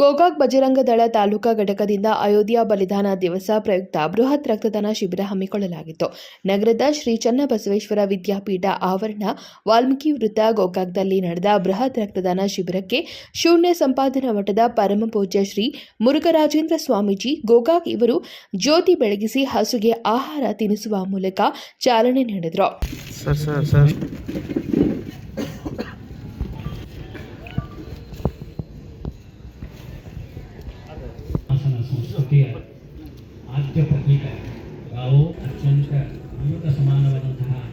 ಗೋಕಾಕ್ ಬಜರಂಗ ದಳ ತಾಲೂಕಾ ಘಟಕದಿಂದ ಅಯೋಧ್ಯಾ ಬಲಿದಾನ ದಿವಸ ಪ್ರಯುಕ್ತ ಬೃಹತ್ ರಕ್ತದಾನ ಶಿಬಿರ ಹಮ್ಮಿಕೊಳ್ಳಲಾಗಿತ್ತು. ನಗರದ ಶ್ರೀ ಚನ್ನಬಸವೇಶ್ವರ ವಿದ್ಯಾಪೀಠ ಆವರಣ ವಾಲ್ಮೀಕಿ ವೃತ್ತ ಗೋಕಾಕ್ದಲ್ಲಿ ನಡೆದ ಬೃಹತ್ ರಕ್ತದಾನ ಶಿಬಿರಕ್ಕೆ ಶೂನ್ಯ ಸಂಪಾದನಾ ಮಠದ ಪರಮ ಪೂಜ್ಯ ಶ್ರೀ ಮುರುಘರಾಜೇಂದ್ರ ಸ್ವಾಮೀಜಿ ಗೋಕಾಕ್ ಇವರು ಜ್ಯೋತಿ ಬೆಳಗಿಸಿ ಹಸುಗೆ ಆಹಾರ ತಿನ್ನಿಸುವ ಮೂಲಕ ಚಾಲನೆ ನೀಡಿದರು. ಸಂಸ್ಕೃತಿಯ ಆದ್ಯ ಪ್ರತೀಕ ಅತ್ಯಂತ ಅಮೃತ ಸಮಾನವಾದಂತಹ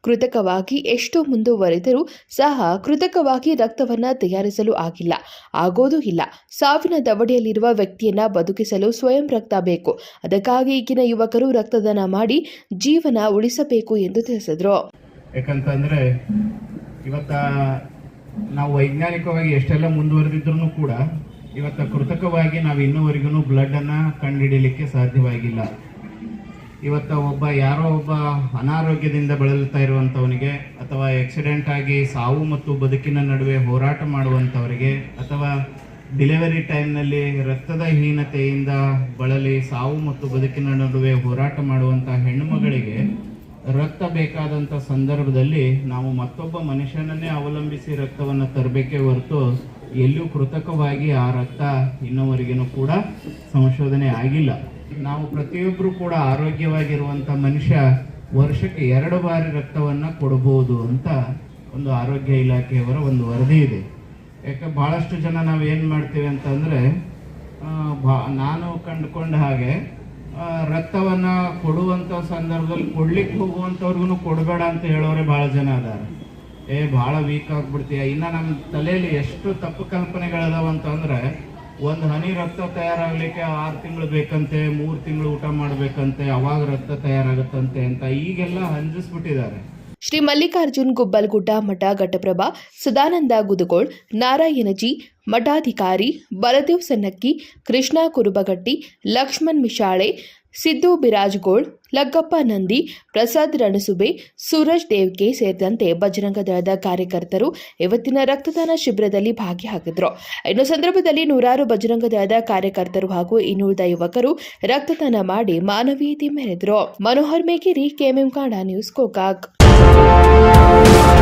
ಕೃತಕವಾಗಿ ಎಷ್ಟು ಮುಂದುವರೆದರೂ ಸಹ ಕೃತಕವಾಗಿ ರಕ್ತವನ್ನ ತಯಾರಿಸಲು ಆಗಿಲ್ಲ ಆಗೋದೂ ಇಲ್ಲ. ಸಾವಿನ ದವಡೆಯಲ್ಲಿರುವ ವ್ಯಕ್ತಿಯನ್ನ ಬದುಕಿಸಲು ಸ್ವಯಂ ರಕ್ತ ಬೇಕು. ಅದಕ್ಕಾಗಿ ಈಗಿನ ಯುವಕರು ರಕ್ತದಾನ ಮಾಡಿ ಜೀವನ ಉಳಿಸಬೇಕು ಎಂದು ತಿಳಿಸಿದರು. ಯಾಕಂತಂದ್ರೆ ಇವತ್ತ ನಾವು ವೈಜ್ಞಾನಿಕವಾಗಿ ಎಷ್ಟೆಲ್ಲ ಮುಂದುವರೆದಿದ್ರು ಕೂಡ ಇವತ್ತು ಕೃತಕವಾಗಿ ನಾವು ಇನ್ನೂವರೆಗೂ ಬ್ಲಡ್ ಅನ್ನ ಕಂಡುಹಿಡಿಯಲಿಕ್ಕೆ ಸಾಧ್ಯವಾಗಿಲ್ಲ. ಇವತ್ತ ಒಬ್ಬ ಯಾರೋ ಒಬ್ಬ ಅನಾರೋಗ್ಯದಿಂದ ಬಳಲುತ್ತಾ ಇರುವಂಥವನಿಗೆ ಅಥವಾ ಆಕ್ಸಿಡೆಂಟ್ ಆಗಿ ಸಾವು ಮತ್ತು ಬದುಕಿನ ನಡುವೆ ಹೋರಾಟ ಮಾಡುವಂಥವರಿಗೆ ಅಥವಾ ಡಿಲಿವರಿ ಟೈಮ್ನಲ್ಲಿ ರಕ್ತದ ಹೀನತೆಯಿಂದ ಬಳಲಿ ಸಾವು ಮತ್ತು ಬದುಕಿನ ನಡುವೆ ಹೋರಾಟ ಮಾಡುವಂಥ ಹೆಣ್ಣುಮಗಳಿಗೆ ರಕ್ತ ಬೇಕಾದಂಥ ಸಂದರ್ಭದಲ್ಲಿ ನಾವು ಮತ್ತೊಬ್ಬ ಮನುಷ್ಯನನ್ನೇ ಅವಲಂಬಿಸಿ ರಕ್ತವನ್ನು ತರಬೇಕೇ ಹೊರತು ಎಲ್ಲೂ ಕೃತಕವಾಗಿ ಆ ರಕ್ತ ಇನ್ನೂವರೆಗೂ ಕೂಡ ಸಂಶೋಧನೆ ಆಗಿಲ್ಲ. ನಾವು ಪ್ರತಿಯೊಬ್ಬರು ಕೂಡ ಆರೋಗ್ಯವಾಗಿರುವಂಥ ಮನುಷ್ಯ ವರ್ಷಕ್ಕೆ ಎರಡು ಬಾರಿ ರಕ್ತವನ್ನು ಕೊಡಬಹುದು ಅಂತ ಒಂದು ಆರೋಗ್ಯ ಇಲಾಖೆಯವರ ಒಂದು ವರದಿ ಇದೆ. ಯಾಕೆ ಭಾಳಷ್ಟು ಜನ ನಾವು ಏನು ಮಾಡ್ತೀವಿ ಅಂತಂದರೆ ಬಾ, ನಾನು ಕಂಡುಕೊಂಡ ಹಾಗೆ ರಕ್ತವನ್ನ ಕೊಡುವಂತ ಸಂದರ್ಭದಲ್ಲಿ ಕೊಡ್ಲಿಕ್ಕೆ ಹೋಗುವಂಥವ್ರಿಗೂ ಕೊಡಬೇಡ ಅಂತ ಹೇಳೋರೆ ಬಹಳ ಜನ ಅದಾರ. ಏ ಬಹಳ ವೀಕ್ ಆಗ್ಬಿಡ್ತೀಯ. ಇನ್ನ ನಮ್ಮ ತಲೆಯಲ್ಲಿ ಎಷ್ಟು ತಪ್ಪು ಕಲ್ಪನೆಗಳದಾವ ಅಂತಂದ್ರೆ, ಒಂದು ಹನಿ ರಕ್ತ ತಯಾರಾಗ್ಲಿಕ್ಕೆ ಆರು ತಿಂಗಳು ಬೇಕಂತೆ, ಮೂರು ತಿಂಗಳು ಊಟ ಮಾಡ್ಬೇಕಂತೆ, ಅವಾಗ ರಕ್ತ ತಯಾರಾಗುತ್ತಂತೆ ಅಂತ ಈಗೆಲ್ಲ ಹಂಜಿಸ್ಬಿಟ್ಟಿದ್ದಾರೆ ಶ್ರೀ ಮಲ್ಲಿಕಾರ್ಜುನ್ ಗುಬ್ಬಲ್ಗುಡ್ಡ ಮಠ ಘಟಪ್ರಭಾ ಸದಾನಂದ ಗುದಗೋಳ್, ನಾರಾಯಣಜಿ ಮಠಾಧಿಕಾರಿ ಬಲದೇವ್ ಸನ್ನಕ್ಕಿ, ಕೃಷ್ಣ ಕುರುಬಗಟ್ಟಿ, ಲಕ್ಷ್ಮಣ್ ಮಿಶಾಳೆ, ಸಿದ್ದು ಬಿರಾಜ್ಗೋಳ್, ಲಗ್ಗಪ್ಪ ನಂದಿ, ಪ್ರಸಾದ್ ರಣಸುಬೆ, ಸೂರಜ್ ದೇವ್ಕೆ ಸೇರಿದಂತೆ ಬಜರಂಗ ದಳದ ಕಾರ್ಯಕರ್ತರು ಇವತ್ತಿನ ರಕ್ತದಾನ ಶಿಬಿರದಲ್ಲಿ ಭಾಗಿಯಾಗಿದ್ರು. ಇನ್ನು ಸಂದರ್ಭದಲ್ಲಿ ನೂರಾರು ಬಜರಂಗ ದಳದ ಕಾರ್ಯಕರ್ತರು ಹಾಗೂ ಇನ್ನುಳಿದ ಯುವಕರು ರಕ್ತದಾನ ಮಾಡಿ ಮಾನವೀಯತೆ ಮೆರೆದರು. ಮನೋಹರ್ ಮೇಗಿರಿ ಕೆಎಂಎಂ ಕಾಂಡ ನ್ಯೂಸ್ ಗೋಕಾಕ್ Thank you.